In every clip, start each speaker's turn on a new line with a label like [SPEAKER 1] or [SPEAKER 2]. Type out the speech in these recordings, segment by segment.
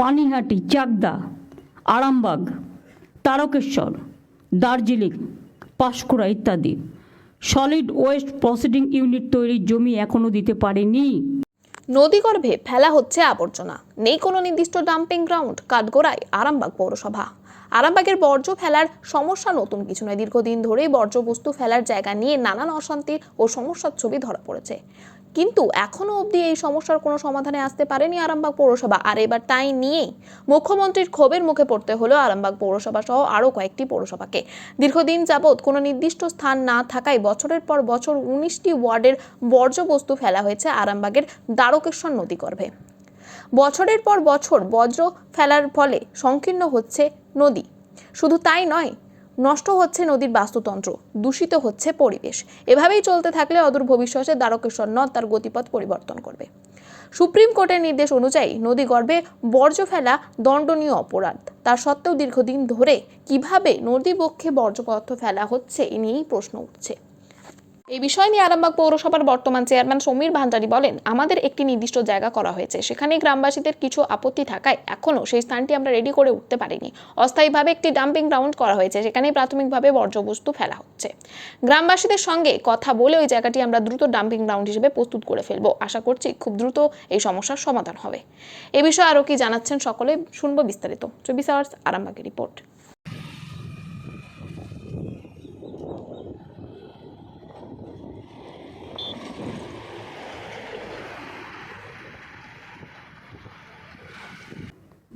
[SPEAKER 1] পানিহাটি, চাকদা, আরামবাগ, তারকেশ্বর, দার্জিলিং, পাঁশকুড়া ইত্যাদি। Solid waste প্রসেডিং unit তৈরির জমি এখনও দিতে পারেনি।
[SPEAKER 2] নদীগর্ভে ফেলা হচ্ছে আবর্জনা। নেই কোনো নির্দিষ্ট ডাম্পিং গ্রাউন্ড, কাঠগোড়ায় আরামবাগ পৌরসভা। আরামবাগের বর্জ্য ফেলার সমস্যা নতুন কিছু নয়। দীর্ঘদিন ধরেই বর্জ্যবস্তু ফেলার জায়গা নিয়ে নানান অশান্তি ও সমস্যার ছবি ধরা পড়েছে। কিন্তু এখনও অবধি এই সমস্যার কোনো সমাধানে আসতে পারেনি আরামবাগ পৌরসভা। আর এবার তাই নিয়েই মুখ্যমন্ত্রীর ক্ষোভের মুখে পড়তে হলো আরামবাগ পৌরসভা সহ আরও কয়েকটি পৌরসভাকে। দীর্ঘদিন যাবৎ কোনো নির্দিষ্ট স্থান না থাকায় বছরের পর বছর উনিশটি ওয়ার্ডের বর্জ্যবস্তু ফেলা হয়েছে আরামবাগের দ্বারকেশ্বর নদীগর্ভে বছরের পর বছর বজ্র ফেলার ফলে সংকীর্ণ হচ্ছে নদী। শুধু তাই নয় নষ্ট হচ্ছে নদীর বাস্তুতন্ত্র, দূষিত হচ্ছে পরিবেশ। এভাবেই চলতে থাকলে অদূর ভবিষ্যতে দ্বারকেশ্বর নদ তার গতিপথ পরিবর্তন করবে। সুপ্রিম কোর্টের নির্দেশ অনুযায়ী নদী নদীগর্ভে বর্জ্য ফেলা দণ্ডনীয় অপরাধ। তার সত্ত্বেও দীর্ঘদিন ধরে কীভাবে নদীবক্ষে বর্জ্য পদার্থ ফেলা হচ্ছে এ নিয়েই প্রশ্ন উঠছে। এই বিষয় নিয়ে আরামবাগ পৌরসভার বর্তমান চেয়ারম্যান সমীর ভান্ডারী বলেন, আমাদের একটি নির্দিষ্ট জায়গা করা হয়েছে। সেখানে গ্রামবাসীদের কিছু আপত্তি থাকায় এখনও সেই স্থানটি আমরা রেডি করে উঠতে পারিনি। অস্থায়ীভাবে একটি ডাম্পিং গ্রাউন্ড করা হয়েছে, সেখানেই প্রাথমিকভাবে বর্জ্যবস্তু ফেলা হচ্ছে। গ্রামবাসীদের সঙ্গে কথা বলে ওই জায়গাটি আমরা দ্রুত ডাম্পিং গ্রাউন্ড হিসেবে প্রস্তুত করে ফেলব। আশা করছি খুব দ্রুত এই সমস্যার সমাধান হবে। এ বিষয়ে আরও কি জানাচ্ছেন সকলে, শুনব বিস্তারিত। চব্বিশ আওয়ার্স, আরামবাগের রিপোর্ট।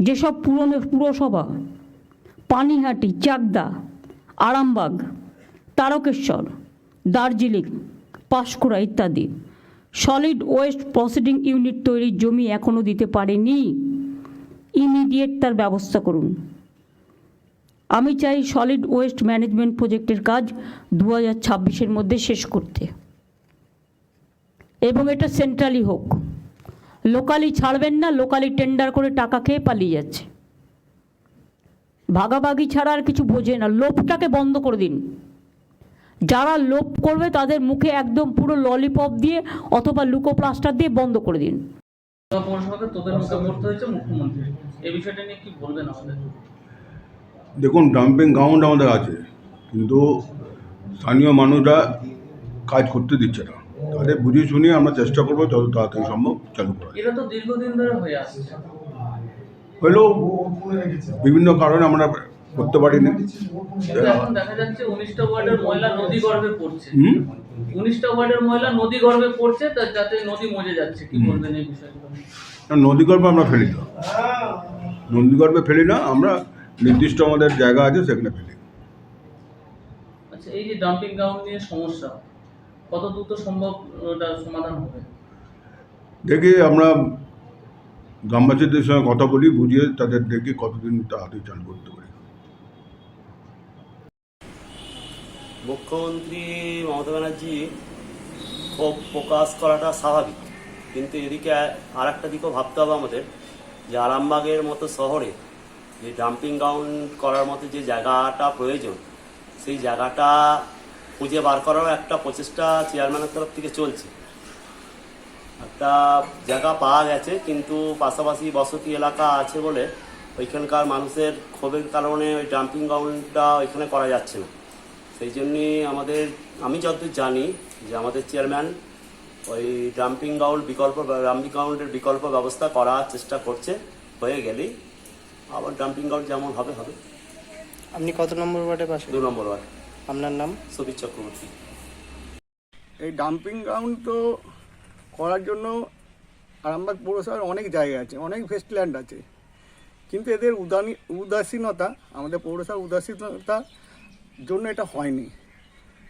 [SPEAKER 1] যেসব পুরনো পুরসভা, পানিহাটি, চাকদা, আরামবাগ, তারকেশ্বর, দার্জিলিং, পাঁশকুড়া ইত্যাদি, সলিড ওয়েস্ট প্রসিডিং ইউনিট তৈরির জমি এখনও দিতে পারেনি। ইমিডিয়েট তার ব্যবস্থা করুন। আমি চাই সলিড ওয়েস্ট ম্যানেজমেন্ট প্রজেক্টের কাজ দু হাজার মধ্যে শেষ করতে। এবং এটা সেন্ট্রালি হোক। লোকালি ছাড়বেন না লোকালি টেন্ডার করে টাকা খেয়ে পালিয়ে যাচ্ছে। ভাগাভাগি ছাড়া আর কিছু বোঝে না লোভটাকে বন্ধ করে দিন। যারা লোভ করবে তাদের মুখে একদম পুরো ললিপপ দিয়ে অথবা লুকো প্লাস্টার দিয়ে বন্ধ করে দিন।
[SPEAKER 3] দেখুন ডাম্পিং গ্রাউন্ড আমাদের আছে কিন্তু স্থানীয় মানুষরা কাজ করতে দিচ্ছে না। তাদের বুঝিয়ে শুনিয়ে আমরা চেষ্টা করব যত তাড়াতাড়ি সম্ভব চালু করা
[SPEAKER 4] এটা তো দীর্ঘদিন ধরে হয়ে আসছে।
[SPEAKER 3] হলেও বিভিন্ন কারণে আমরা করতে পারিনি।
[SPEAKER 4] দেখা যাচ্ছে উনিশটা ওয়ার্ডের ময়লা নদী গর্ভে পড়ছে। উনিশটা ওয়ার্ডের ময়লা নদী গর্ভে পড়ছে যাতে নদী মজে যাচ্ছে কি
[SPEAKER 3] হুম।
[SPEAKER 4] বলবেন এই বিষয়গুলো
[SPEAKER 3] না, নদীগর্ভে আমরা ফেলি না। নদীগর্ভে ফেলি না আমরা নির্দিষ্ট আমাদের জায়গা আছে সেখানে ফেলি।
[SPEAKER 4] আচ্ছা এই যে ডাম্পিং গ্রাউন্ড নিয়ে সমস্যা কত দ্রুত সম্ভব ওটা সমাধান হবে?
[SPEAKER 3] দেখি আমরা গ্রামবাসীদের সঙ্গে কথা বলি বুঝিয়ে তাদের দেখি কতদিন তাড়াতাড়ি চালু করতে পারি।
[SPEAKER 5] মুখ্যমন্ত্রী মমতা ব্যানার্জি ক্ষোভ প্রকাশ করাটা স্বাভাবিক। কিন্তু এদিকে আর একটা দিকও ভাবতে হবে আমাদের যে আরামবাগের মতো শহরে যে ডাম্পিং গ্রাউন্ড করার মতো যে জায়গাটা প্রয়োজন সেই জায়গাটা খুঁজে বার করারও একটা প্রচেষ্টা চেয়ারম্যানের তরফ থেকে চলছে। একটা জায়গা পাওয়া গেছে কিন্তু পাশাপাশি বসতি এলাকা আছে বলে ওইখানকার মানুষের ক্ষোভের কারণে ওই ডাম্পিং গ্রাউন্ডটা ওইখানে করা যাচ্ছে না। সেই জন্যে আমাদের আমি যতদূর জানি যে আমাদের চেয়ারম্যান ওই ডাম্পিং গ্রাউন্ড বিকল্প ডাম্পিং গ্রাউন্ডের বিকল্প ব্যবস্থা করার চেষ্টা করছে হয়ে গেলেই আবার ডাম্পিং গ্রাউন্ড যেমন হবে হবে।
[SPEAKER 6] আপনি কত নম্বর ওয়ার্ডে পাশে?
[SPEAKER 5] দু নম্বর ওয়ার্ড।
[SPEAKER 6] আপনার নাম?
[SPEAKER 5] সুবীর চক্রবর্তী।
[SPEAKER 7] এই ডাম্পিং গ্রাউন্ড তো করার জন্য আরামবাগ পৌরসভার অনেক জায়গা আছে অনেক ভেস্টল্যান্ড আছে। কিন্তু এদের উদানি উদাসীনতা আমাদের পৌরসভার উদাসীনতার জন্য এটা হয়নি।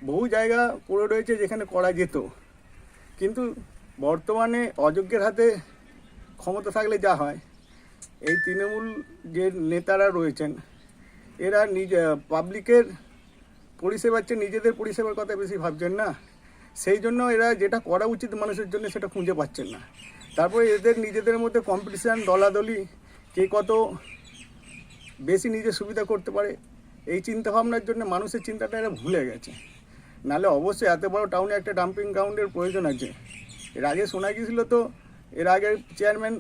[SPEAKER 7] বহু জায়গা পড়ে রয়েছে যেখানে করা যেত। কিন্তু বর্তমানে অযোগ্যের হাতে ক্ষমতা থাকলে যা হয়। এই তৃণমূল যে নেতারা রয়েছেন এরা নিজ পাবলিকের পরিষেবার চেয়ে নিজেদের পরিষেবার কথা বেশি ভাবছেন না। সেই জন্য এরা যেটা করা উচিত মানুষের জন্য সেটা খুঁজে পাচ্ছেন না। তারপরে এদের নিজেদের মধ্যে কম্পিটিশান দলাদলি, কে কত বেশি নিজে সুবিধা করতে পারে, এই চিন্তাভাবনার জন্য মানুষের চিন্তাটা এরা ভুলে গেছে। নালে অবশ্যই এত বড় টাউনে একটা ডাম্পিং গ্রাউন্ডের প্রয়োজন আছে। এর আগে শোনা গিয়েছিল তো, এর আগের চেয়ারম্যান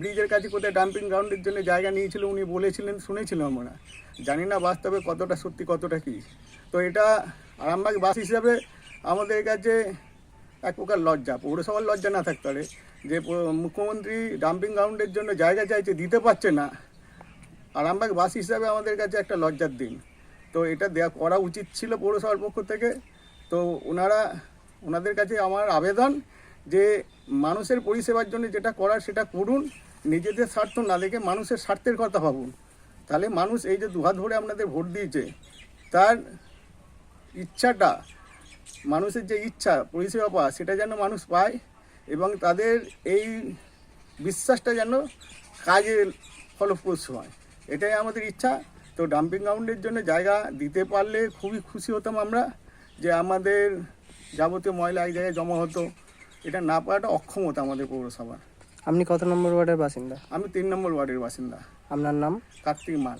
[SPEAKER 7] ব্রিজের কাছে কোথায় ডাম্পিং গ্রাউন্ডের জন্য জায়গা নিয়েছিল, উনি বলেছিলেন, শুনেছিলাম আমরা। জানি না বাস্তবে কতটা সত্যি, কতটা কী। তো এটা আরামবাগ বাস হিসাবে আমাদের কাছে এক প্রকার লজ্জা। পৌরসভার লজ্জা না থাকতে পারে যে মুখ্যমন্ত্রী ডাম্পিং গ্রাউন্ডের জন্য জায়গা চাইছে, দিতে পারছে না। আরামবাগ বাস হিসাবে আমাদের কাছে একটা লজ্জার দিন। তো এটা দেওয়া করা উচিত ছিল পৌরসভার পক্ষ থেকে। তো ওনারা, ওনাদের কাছে আমার আবেদন যে মানুষের পরিষেবার জন্য যেটা করার সেটা করুন, নিজেদের স্বার্থ না দেখে মানুষের স্বার্থের কথা ভাবুন। তাহলে মানুষ এই যে দুহাত ধরে আপনাদের ভোট দিয়েছে, তার ইচ্ছাটা, মানুষের যে ইচ্ছা, পরিষেবা পাওয়া, সেটা যেন মানুষ পায় এবং তাদের এই বিশ্বাসটা যেন কাজে ফলপ্রসূ হয়। এটাই আমাদের ইচ্ছা। তো ডাম্পিং গ্রাউন্ডের জন্য জায়গা দিতে পারলে খুবই খুশি হতাম আমরা যে আমাদের যাবতীয় ময়লা এক জায়গায় জমা হতো। এটা না পাওয়াটা অক্ষমতা আমাদের পৌরসভার।
[SPEAKER 6] আপনি কত নম্বর ওয়ার্ডের বাসিন্দা?
[SPEAKER 7] আমি তিন নম্বর ওয়ার্ডের বাসিন্দা।
[SPEAKER 6] আপনার নাম?
[SPEAKER 7] কার্তিক মাল।